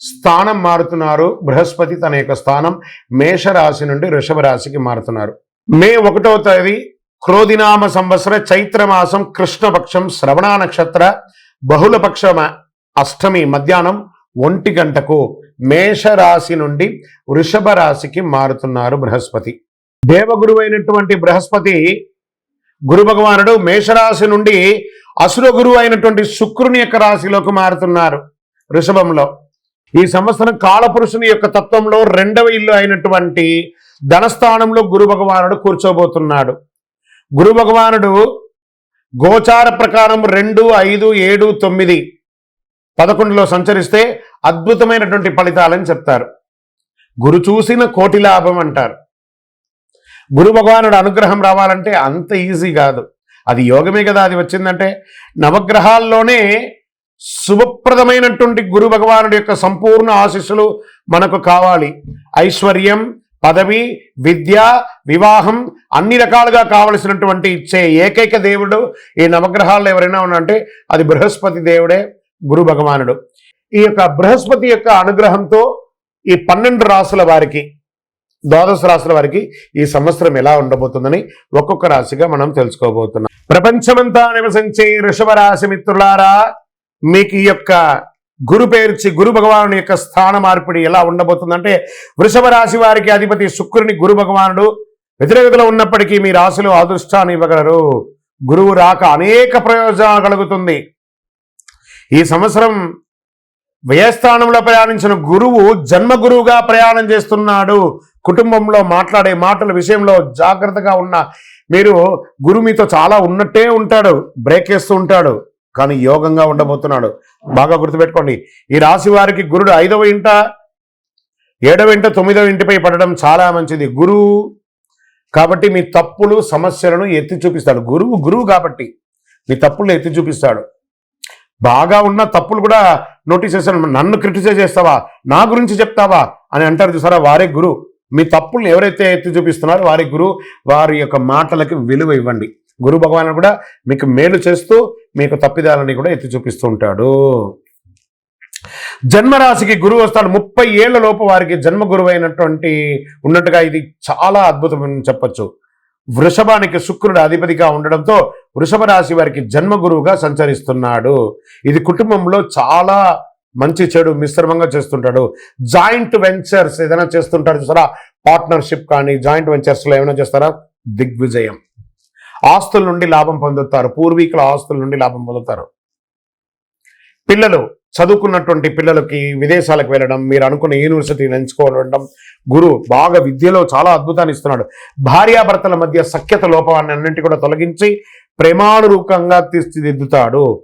స్థానం మారుతున్నారు. బృహస్పతి తన యొక్క స్థానం మేషరాశి నుండి వృషభ రాశికి మారుతున్నారు. మే ఒకటవ తేదీ క్రోధినామ సంవత్సర చైత్రమాసం కృష్ణపక్షం శ్రవణ నక్షత్ర బహుళపక్ష అష్టమి మధ్యాహ్నం ఒంటి గంటకు మేషరాశి నుండి వృషభ రాశికి మారుతున్నారు బృహస్పతి. దేవగురు అయినటువంటి బృహస్పతి గురు భగవానుడు మేషరాశి నుండి అసుర గురువు అయినటువంటి శుక్రుని యొక్క రాశిలోకి మారుతున్నారు వృషభంలో. ఈ సంవత్సరం కాలపురుషుని యొక్క తత్వంలో రెండవ ఇల్లు అయినటువంటి ధనస్థానంలో గురు భగవానుడు కూర్చోబోతున్నాడు. గురు భగవానుడు గోచార ప్రకారం రెండు ఐదు ఏడు తొమ్మిది పదకొండులో సంచరిస్తే అద్భుతమైనటువంటి ఫలితాలని చెప్తారు. గురు చూసిన కోటి లాభం అంటారు. గురు భగవానుడు అనుగ్రహం రావాలంటే అంత ఈజీ కాదు. అది యోగమే కదా అది వచ్చిందంటే నవగ్రహాల్లోనే శుభప్రదమైనటువంటి గురు భగవానుడి యొక్క సంపూర్ణ ఆశీస్సులు మనకు కావాలి. ఐశ్వర్యం పదవి విద్య వివాహం అన్ని రకాలుగా కావలసినటువంటి ఇచ్చే ఏకైక దేవుడు ఈ నవగ్రహాల్లో ఎవరైనా ఉన్నారంటే అది బృహస్పతి దేవుడే గురు భగవానుడు. ఈ యొక్క బృహస్పతి యొక్క అనుగ్రహంతో ఈ పన్నెండు రాసుల వారికి ద్వాదశ రాశుల వారికి ఈ సంవత్సరం ఎలా ఉండబోతుందని ఒక్కొక్క రాశిగా మనం తెలుసుకోబోతున్నాం. ప్రపంచమంతా నివసించే వృషభ రాశి మిత్రులారా మీకు ఈ యొక్క గురు పేర్చి గురు భగవానుడి యొక్క స్థాన మార్పిడి ఎలా ఉండబోతుందంటే వృషభ రాశి వారికి అధిపతి శుక్రుని గురు భగవానుడు వ్యతిరేకతలో ఉన్నప్పటికీ మీ రాశిలో అదృష్టాన్ని ఇవ్వగలరు. గురువు రాక అనేక ప్రయోజనాలు కలుగుతుంది. ఈ సంవత్సరం వ్యయస్థానంలో ప్రయాణించిన గురువు జన్మ గురువుగా ప్రయాణం చేస్తున్నాడు. కుటుంబంలో మాట్లాడే మాటల విషయంలో జాగ్రత్తగా ఉన్న మీరు గురు మీతో చాలా ఉన్నట్టే ఉంటాడు. బ్రేక్ వేస్తూ ఉంటాడు. కానీ యోగంగా ఉండబోతున్నాడు. బాగా గుర్తుపెట్టుకోండి. ఈ రాశి వారికి గురుడు ఐదవ ఇంట ఏడవ ఇంట తొమ్మిదవ ఇంటిపై పడడం చాలా మంచిది. గురువు కాబట్టి మీ తప్పులు సమస్యలను ఎత్తి చూపిస్తాడు. గురువు గురువు కాబట్టి మీ తప్పులు ఎత్తి చూపిస్తాడు. బాగా ఉన్న తప్పులు కూడా నోటీస్ చేస్తాను నన్ను క్రిటిసైజ్ చేస్తావా? నా గురించి చెప్తావా? అని అంటారు చూసారా? వారే గురువు. మీ తప్పుల్ని ఎవరైతే ఎత్తి చూపిస్తున్నారో వారి గురువు. వారి యొక్క మాటలకి విలువ ఇవ్వండి. గురు భగవాన్ కూడా మీకు మేలు చేస్తూ మీకు తప్పిదాలని కూడా ఎత్తి చూపిస్తూ ఉంటాడు. జన్మరాశికి గురువు వస్తాడు. ముప్పై ఏళ్ళ లోపు వారికి జన్మ గురువు అయినటువంటి ఉన్నట్టుగా ఇది చాలా అద్భుతమని చెప్పొచ్చు. వృషభానికి శుక్రుడు అధిపతిగా ఉండడంతో వృషభ రాశి వారికి జన్మ గురువుగా సంచరిస్తున్నాడు. ఇది కుటుంబంలో చాలా మంచి చెడు మిశ్రమంగా చేస్తుంటాడు. జాయింట్ వెంచర్స్ ఏదైనా చేస్తుంటారు చూసారా? పార్ట్నర్షిప్ కానీ జాయింట్ వెంచర్స్లో ఏమైనా చేస్తారా? దిగ్విజయం. ఆస్తుల నుండి లాభం పొందుతారు. పూర్వీకుల ఆస్తుల నుండి లాభం పొందుతారు. పిల్లలు చదువుకున్నటువంటి పిల్లలకి విదేశాలకు వెళ్ళడం మీరు అనుకున్న యూనివర్సిటీని ఎంచుకోవడం గురు బాగా విద్యలో చాలా అద్భుతాన్ని ఇస్తున్నాడు. భార్యాభర్తల మధ్య సఖ్యత లోపాన్ని అన్నింటి కూడా తొలగించి ప్రేమానురూపంగా తీర్చిదిద్దుతాడు.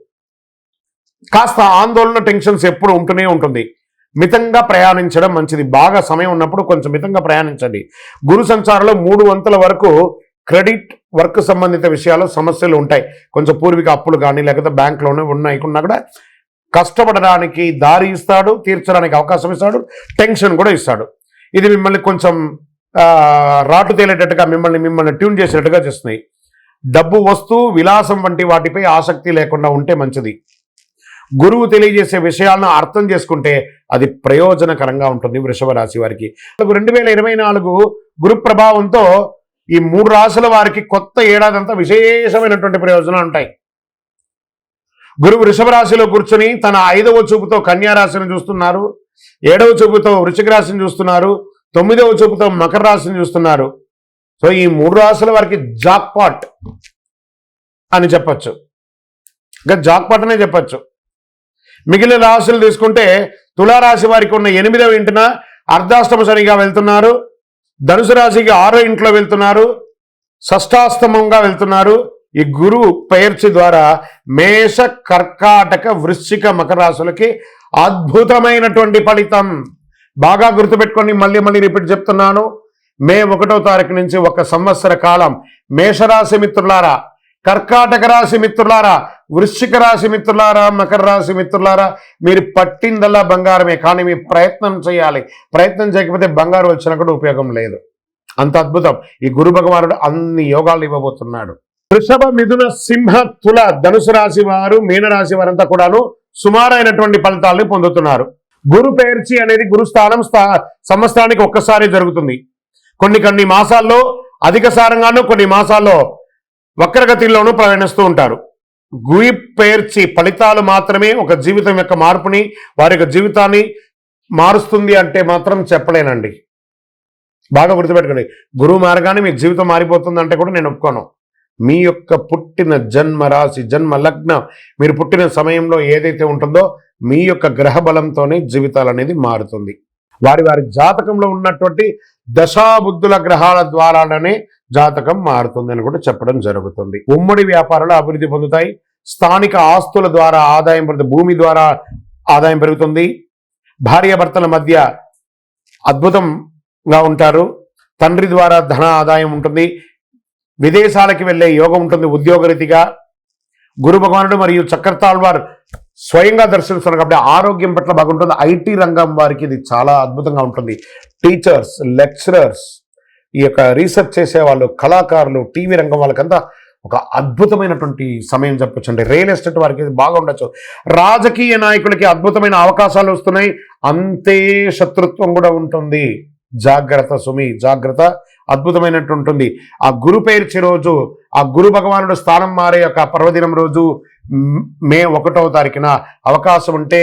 కాస్త ఆందోళన టెన్షన్స్ ఎప్పుడు ఉంటూనే ఉంటుంది. మితంగా ప్రయాణించడం మంచిది. బాగా సమయం ఉన్నప్పుడు కొంచెం మితంగా ప్రయాణించండి. గురు సంచారంలో మూడు వంతుల వరకు క్రెడిట్ వర్క్ సంబంధిత విషయాలు సమస్యలు ఉంటాయి. కొంచెం పూర్వీక అప్పులు కానీ లేకపోతే బ్యాంకులోనే ఉన్నాయి ఉన్నా కూడా కష్టపడడానికి దారి ఇస్తాడు తీర్చడానికి అవకాశం ఇస్తాడు టెన్షన్ కూడా ఇస్తాడు. ఇది మిమ్మల్ని కొంచెం రాటు తేలేటట్టుగా మిమ్మల్ని మిమ్మల్ని ట్యూన్ చేసేటట్టుగా చేస్తున్నాయి డబ్బు వస్తు విలాసం వంటి వాటిపై ఆసక్తి లేకుండా ఉంటే మంచిది. గురువు తెలియజేసే విషయాలను అర్థం చేసుకుంటే అది ప్రయోజనకరంగా ఉంటుంది వృషభ రాశి వారికి. రెండు వేల ఇరవై నాలుగు గురు ప్రభావంతో ఈ మూడు రాశుల వారికి కొత్త ఏడాది అంతా విశేషమైనటువంటి ప్రయోజనాలు ఉంటాయి. గురువు వృషభ రాశిలో కూర్చొని తన ఐదవ చూపుతో కన్యా రాశిని చూస్తున్నారు ఏడవ చూపుతో వృషిక రాశిని చూస్తున్నారు తొమ్మిదవ చూపుతో మకర రాశిని చూస్తున్నారు. సో ఈ మూడు రాశుల వారికి జాక్పాట్ అని చెప్పచ్చు. ఇంకా జాక్పాట్ అనే చెప్పచ్చు. మిగిలిన రాశులు తీసుకుంటే తులారాశి వారికి ఉన్న ఎనిమిదవ ఇంటిన అర్ధాష్టమ శనిగా వెళ్తున్నారు. ధనుసు రాశికి ఆరో ఇంట్లో వెళ్తున్నారు షష్టాస్తమంగా వెళ్తున్నారు. ఈ గురు పేర్చి ద్వారా మేష కర్కాటక వృశ్చిక మకరాశులకి అద్భుతమైనటువంటి ఫలితం. బాగా గుర్తుపెట్టుకొని మళ్ళీ మళ్ళీ రిపీట్ చెప్తున్నాను. మే ఒకటో తారీఖు నుంచి ఒక సంవత్సర కాలం మేషరాశి మిత్రులారా కర్కాటక రాశి మిత్రులారా వృశ్చిక రాశి మిత్రులారా మకర రాశి మిత్రులారా మీరు పట్టిందల్లా బంగారమే కానీ మీ ప్రయత్నం చేయాలి. ప్రయత్నం చేయకపోతే బంగారం వచ్చినా కూడా ఉపయోగం లేదు. అంత అద్భుతం. ఈ గురు భగవానుడు అన్ని యోగాలు ఇవ్వబోతున్నాడు. వృషభ మిథున సింహ తుల ధనుసు రాశి వారు మీనరాశి వారంతా కూడాను సుమారైనటువంటి ఫలితాలను పొందుతున్నారు. గురు పేర్చి అనేది గురుస్థానం స్థా సంవత్సరానికి ఒక్కసారి జరుగుతుంది. కొన్ని కొన్ని మాసాల్లో అధిక సారంగాను కొన్ని మాసాల్లో వక్రగతిలోనూ ప్రయాణిస్తూ ఉంటారు. గురి పేర్చి ఫలితాలు మాత్రమే ఒక జీవితం యొక్క మార్పుని వారి యొక్క జీవితాన్ని మారుస్తుంది అంటే మాత్రం చెప్పలేనండి. బాగా గుర్తుపెట్టుకోండి. గురువు మారగానే మీ జీవితం మారిపోతుంది అంటే కూడా నేను ఒప్పుకోను. మీ యొక్క పుట్టిన జన్మ రాశి జన్మ లగ్నం మీరు పుట్టిన సమయంలో ఏదైతే ఉంటుందో మీ యొక్క గ్రహ బలంతోనే జీవితాలు అనేది మారుతుంది. వారి వారి జాతకంలో ఉన్నటువంటి దశాబుద్ధుల గ్రహాల ద్వారానే జాతకం మారుతుంది కూడా చెప్పడం జరుగుతుంది. ఉమ్మడి వ్యాపారాలు అభివృద్ధి పొందుతాయి. స్థానిక ఆస్తుల ద్వారా ఆదాయం పెరుగుతుంది భూమి ద్వారా ఆదాయం పెరుగుతుంది. భార్యాభర్తల మధ్య అద్భుతంగా ఉంటారు. తండ్రి ద్వారా ధన ఆదాయం ఉంటుంది. విదేశాలకి వెళ్ళే యోగం ఉంటుంది ఉద్యోగరీతిగా. గురు భగవానుడు మరియు చక్రతాళ్వారు స్వయంగా దర్శిస్తున్నారు కాబట్టి ఆరోగ్యం పట్ల బాగుంటుంది. ఐటీ రంగం వారికి ఇది చాలా అద్భుతంగా ఉంటుంది. టీచర్స్ లెక్చరర్స్ ఈ యొక్క రీసెర్చ్ చేసే వాళ్ళు కళాకారులు టీవీ రంగం వాళ్ళకంతా ఒక అద్భుతమైనటువంటి సమయం చెప్పొచ్చు అంటే రియల్ ఎస్టేట్ వారికి ఇది రాజకీయ నాయకులకి అద్భుతమైన అవకాశాలు వస్తున్నాయి. అంతే శత్రుత్వం కూడా ఉంటుంది. జాగ్రత్త సుమి జాగ్రత్త అద్భుతమైనట్టు ఉంటుంది ఆ గురు పేర్చి రోజు ఆ గురు భగవానుడు స్థానం మారే యొక్క పర్వదినం రోజు మే ఒకటవ తారీఖున అవకాశం ఉంటే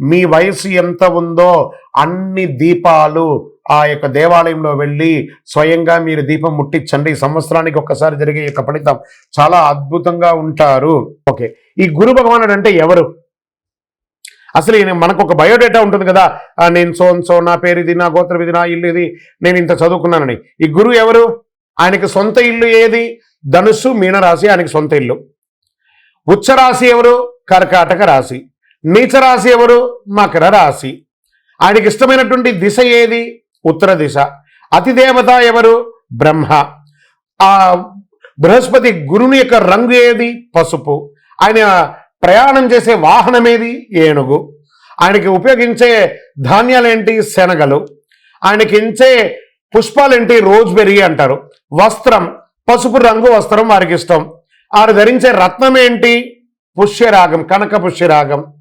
మీ వయసు ఎంత ఉందో అన్ని దీపాలు ఆ యొక్క దేవాలయంలో వెళ్ళి స్వయంగా మీరు దీపం ముట్టించండి. సంవత్సరానికి ఒక్కసారి జరిగే యొక్క ఫలితం చాలా అద్భుతంగా ఉంటారు. ఓకే. ఈ గురు భగవానుడు అంటే ఎవరు? అసలు ఈయన మనకు ఒక బయోడేటా ఉంటుంది కదా. నేను సో సో నా పేరు ఇది నా గోత్రం ఇది నా ఇల్లు ఇది నేను ఇంత చదువుకున్నానని. ఈ గురువు ఎవరు? ఆయనకి సొంత ఇల్లు ఏది? ధనుస్సు మీనరాశి ఆయనకి సొంత ఇల్లు. ఉచ్చరాశి ఎవరు? కర్కాటక రాశి. నీచరాశి ఎవరు? మకర రాశి. ఆయనకి ఇష్టమైనటువంటి దిశ ఏది? ఉత్తర దిశ. అతిదేవత ఎవరు? బ్రహ్మ. ఆ బృహస్పతి గురుని యొక్క రంగు ఏది? పసుపు. ఆయన ప్రయాణం చేసే వాహనం ఏది? ఏనుగు. ఆయనకి ఉపయోగించే ధాన్యాలేంటి? శనగలు. ఆయనకి ఇచ్చే పుష్పాలేంటి? రోజ్బెర్రీ అంటారు. వస్త్రం. పసుపు రంగు వస్త్రం వారికి ఇష్టం. వారు ధరించే రత్నం ఏంటి? పుష్యరాగం కనక పుష్యరాగం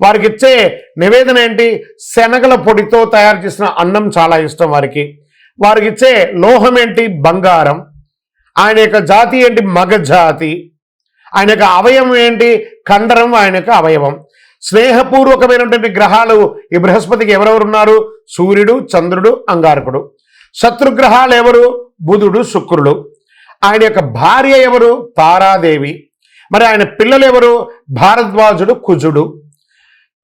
వారికి ఇచ్చే నివేదన ఏంటి? శనగల పొడితో తయారు చేసిన అన్నం చాలా ఇష్టం వారికి. వారికి ఇచ్చే లోహం ఏంటి? బంగారం. ఆయన యొక్క జాతి ఏంటి? మగ జాతి. ఆయన యొక్క అవయవం ఏంటి? కండరం ఆయన యొక్క అవయవం. స్నేహపూర్వకమైనటువంటి గ్రహాలు ఈ బృహస్పతికి ఎవరెవరు ఉన్నారు? సూర్యుడు చంద్రుడు అంగారకుడు. శత్రుగ్రహాలు ఎవరు? బుధుడు శుక్రుడు. ఆయన యొక్క భార్య ఎవరు? తారాదేవి. మరి ఆయన పిల్లలు ఎవరు? భారద్వాజుడు కుజుడు.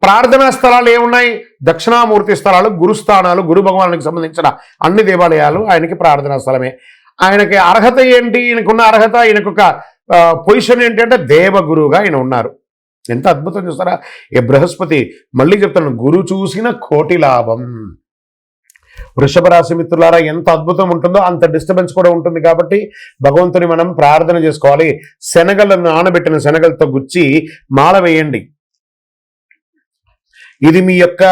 ప్రార్థనా స్థలాలు ఏమున్నాయి? దక్షిణామూర్తి స్థలాలు గురుస్థానాలు గురు భగవానికి సంబంధించిన అన్ని దేవాలయాలు ఆయనకి ప్రార్థనా స్థలమే. ఆయనకి అర్హత ఏంటి? ఈయనకున్న అర్హత ఈయనకొక పొజిషన్ ఏంటంటే దేవగురువుగా ఆయన ఉన్నారు. ఎంత అద్భుతం చూస్తారా? ఈ బృహస్పతి మళ్ళీ చెప్తాను గురు చూసిన కోటి లాభం. వృషభ రాశి మిత్రులారా ఎంత అద్భుతం ఉంటుందో అంత డిస్టర్బెన్స్ కూడా ఉంటుంది కాబట్టి భగవంతుని మనం ప్రార్థన చేసుకోవాలి. శనగలను నానబెట్టిన శనగలతో గుచ్చి మాల వేయండి. ఇది మీ యొక్క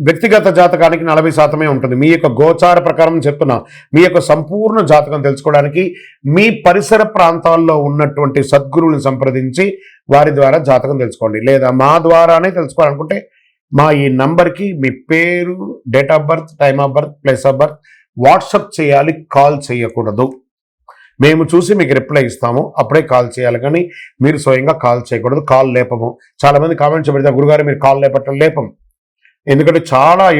వ్యక్తిగత జాతకానికి నలభై శాతమే ఉంటుంది. మీ యొక్క గోచార ప్రకారం చెప్తున్నా మీ యొక్క సంపూర్ణ జాతకం తెలుసుకోవడానికి మీ పరిసర ప్రాంతాల్లో ఉన్నటువంటి సద్గురువుని సంప్రదించి వారి ద్వారా జాతకం తెలుసుకోండి. లేదా మా ద్వారానే తెలుసుకోవాలనుకుంటే మా ఈ నంబర్కి మీ పేరు date of birth time of birth place of birth WhatsApp చేయాలి కాల్ చేయకూడదు. మేము చూసి మీకు రిప్లై ఇస్తాము. అప్పుడే కాల్ చేయాలి. కానీ మీరు స్వయంగా కాల్ చేయకూడదు. కాల్ లేపము. చాలామంది కామెంట్స్ పెడితే గురుగారు మీరు కాల్ లేపట్టడం లేపం. ఎందుకంటే చాలా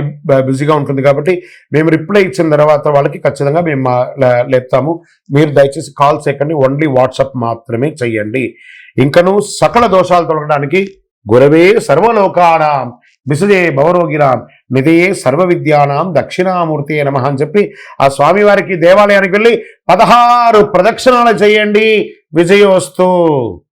బిజీగా ఉంటుంది కాబట్టి మేము రిప్లై ఇచ్చిన తర్వాత వాళ్ళకి ఖచ్చితంగా మేము మా- లే- లేపుతాము. మీరు దయచేసి కాల్ చేయకండి. ఓన్లీ వాట్సాప్ మాత్రమే చెయ్యండి ఇంకను సకల దోషాలు తొలగడానికి గురవే సర్వలోకానాం. విసజే భవరోగిరాం నిధయే సర్వ విద్యానాం దక్షిణామూర్తి నమ అని చెప్పి ఆ స్వామివారికి దేవాలయానికి వెళ్ళి పదహారు ప్రదక్షిణాలు చేయండి. విజయోస్తు.